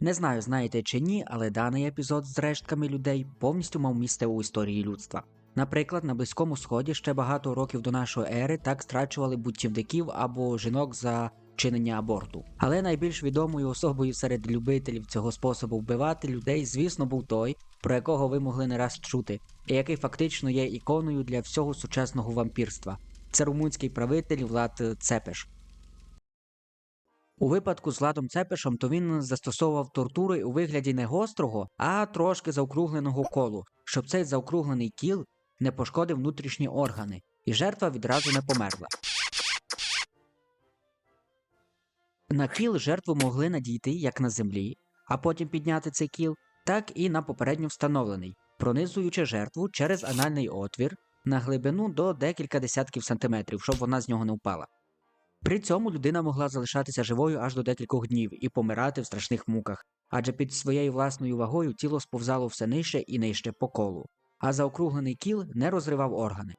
Не знаю, знаєте чи ні, але даний епізод з рештками людей повністю мав місце у історії людства. Наприклад, на Близькому Сході ще багато років до нашої ери так страчували бунтівників або жінок за вчинення аборту. Але найбільш відомою особою серед любителів цього способу вбивати людей, звісно, був той, про якого ви могли не раз чути, і який фактично є іконою для всього сучасного вампірства. Це румунський правитель Влад Цепеш. У випадку з Владом Цепешем, то він застосовував тортури у вигляді не гострого, а трошки заокругленого колу, щоб цей заокруглений кіл не пошкодив внутрішні органи, і жертва відразу не померла. На кіл жертву могли надійти як на землі, а потім підняти цей кіл, так і на попередньо встановлений, пронизуючи жертву через анальний отвір на глибину до декілька десятків сантиметрів, щоб вона з нього не впала. При цьому людина могла залишатися живою аж до декількох днів і помирати в страшних муках, адже під своєю власною вагою тіло сповзало все нижче і нижче по колу, а заокруглений кіл не розривав органи.